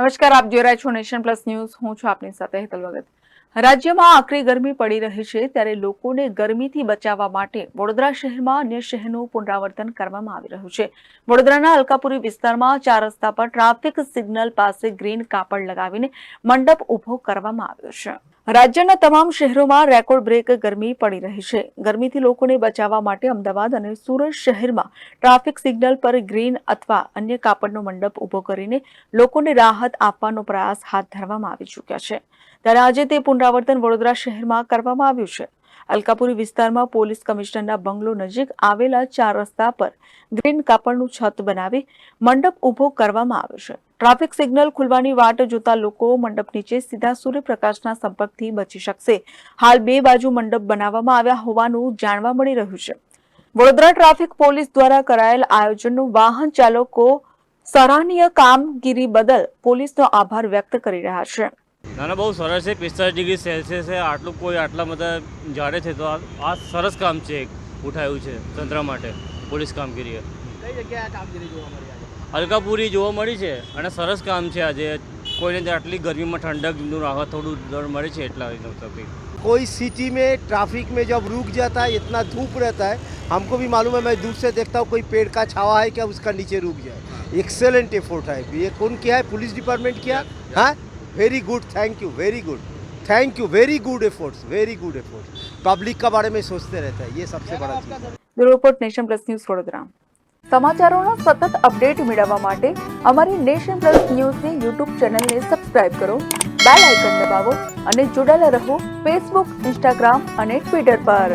નમસ્કાર, આપ જોઈ રહ્યા છો નેશન પ્લસ ન્યૂઝ. હું છું આપની સાથે હેતલ ભગત. રાજ્યમાં આકરી ગરમી પડી રહી છે ત્યારે લોકોને ગરમીથી બચાવવા માટે વડોદરા શહેરમાં અન્ય શહેરનું પુનરાવર્તન કરવામાં આવી રહ્યું છે. વડોદરાના અલકાપુરી વિસ્તારમાં ચાર રસ્તા પર ટ્રાફિક સિગ્નલ પાસે ગ્રીન કાપડ લગાવીને મંડપ ઊભો કરવામાં આવ્યો છે. રાજ્યના તમામ શહેરોમાં રેકોર્ડ બ્રેક ગરમી પડી રહી છે. ગરમીથી લોકોને બચાવવા માટે અમદાવાદ અને સુરત શહેરમાં ટ્રાફિક સિગ્નલ પર ગ્રીન અથવા અન્ય કાપડનો મંડપ ઊભો કરીને લોકોને રાહત આપવાનો પ્રયાસ હાથ ધરવામાં આવી ચૂક્યા છે. ત્યારે આજે તે પુનરાવર્તન વડોદરા શહેરમાં કરવામાં આવ્યું છે. અલકાપુરી વિસ્તારમાં પોલીસ કમિશનરના બંગલો નજીક આવેલા ચાર રસ્તા પર ગ્રીન કાપડનું છત બનાવી મંડપ ઊભો કરવામાં આવ્યો છે. ટ્રાફિક સિગ્નલ ખુલવાની વાટ જોતા લોકો મંડપ નીચે સીધા સૂર્યપ્રકાશના સંપર્કથી બચી શકશે. હાલ બે બાજુ મંડપ બનાવવામાં આવ્યા હોવાનું જાણવા મળી રહ્યું છે. વડોદરા ટ્રાફિક પોલીસ દ્વારા કરાયેલ આયોજનનું વાહન ચાલકો સરાહનીય કામગીરી બદલ પોલીસનો આભાર વ્યક્ત કરી રહ્યા છે. ના ના બહુ સરસ છે પિસ્તાલીસ ડિગ્રી સેલ્સિયસ છે આટલું કોઈ આટલા બધા જાડે છે તો આ આ સરસ કામ છે એક ઉઠાયું છે તંત્ર માટે પોલીસ કામગીરીએ કઈ જગ્યાએ કામગીરી જોવા મળી આજે અલકાપુરી જોવા મળી છે અને સરસ કામ છે આજે કોઈને ત્યાં આટલી ગરમીમાં ઠંડકનું રાહત થોડું દર મળે છે એટલા તકલીફ कोई सिटी में ट्रैफिक में जब रुक जाता है इतना धूप रहता है हमको भी मालूम है मैं दूर से देखता हूँ कोई पेड़ का छावा है क्या उसका नीचे रुक जाए एक्सेलेंट एफर्ट है ये कौन किया है पुलिस डिपार्टमेंट किया हाँ very good thank you very good thank you very good efforts very good efforts public का बारे में सोचते रहता है ये सबसे बड़ा चीज़ है bureau report nation plus news Vadodara સમાચારોનો સતત અપડેટ મેળવવા માટે અમારી નેશન પ્લસ ન્યૂઝની યુટ્યુબ ચેનલને સબસ્ક્રાઇબ કરો બેલ આઇકન દબાવો અને જોડાયેલા રહો ફેસબુક ઇન્સ્ટાગ્રામ અને ટ્વિટર પર